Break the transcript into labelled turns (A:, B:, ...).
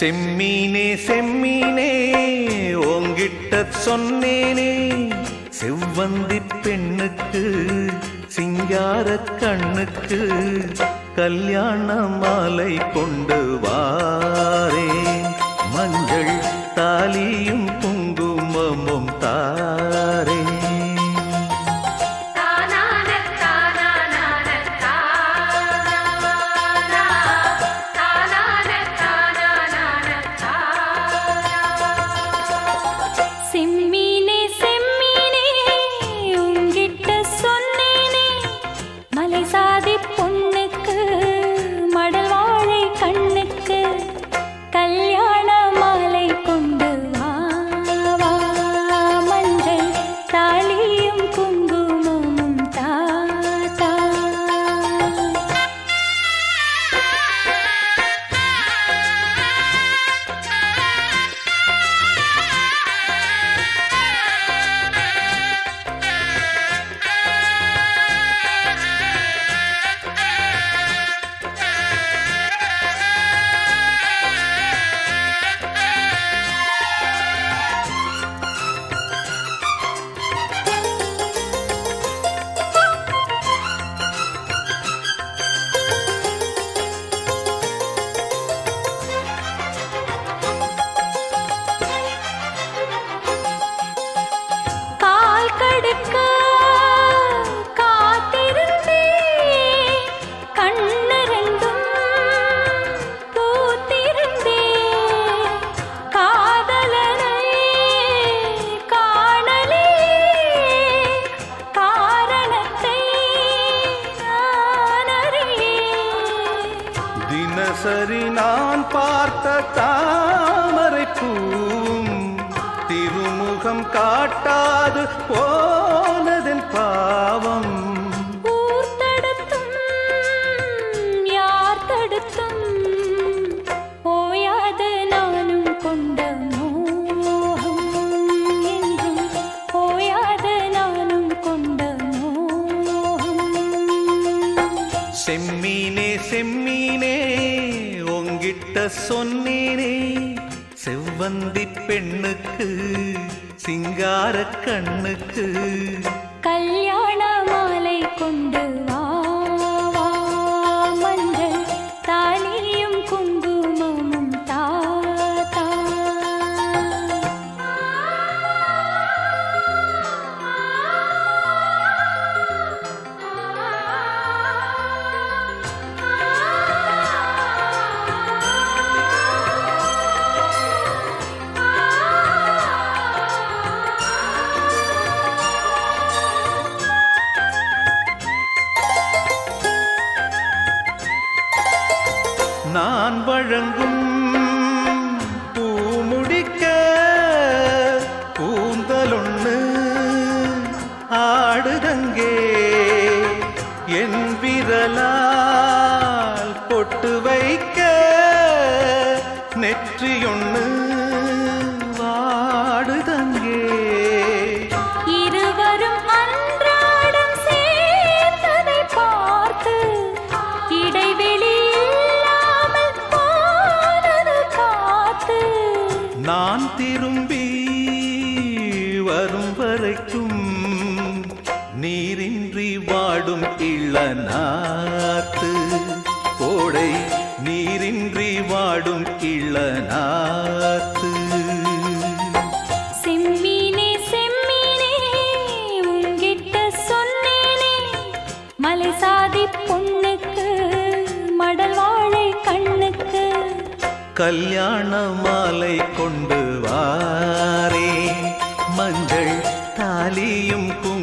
A: செம்மீனே செம்மீனே ஓங்கிட்ட சொன்னேனே. செவ்வந்தி பெண்ணுக்கு சிங்கார கண்ணுக்கு கல்யாண மாலை கொண்டு வாரே. காத்த தாமரை பூம் திருமுகம் காட்டாது போ கிட்ட சொன்னேனே செவ்வந்தி பெண்ணுக்கு சிங்கார கண்ணுக்கு.
B: கல்யாண 人
A: நான் திரும்பி வரும் வரைக்கும் நீரின்றி வாடும் இளநாத்து கோடை நீரின்றி வாடும் இளநாத்து
B: கல்யாண மாலை கொண்டு
A: வாரே. மஞ்சள் தாலியும் கும்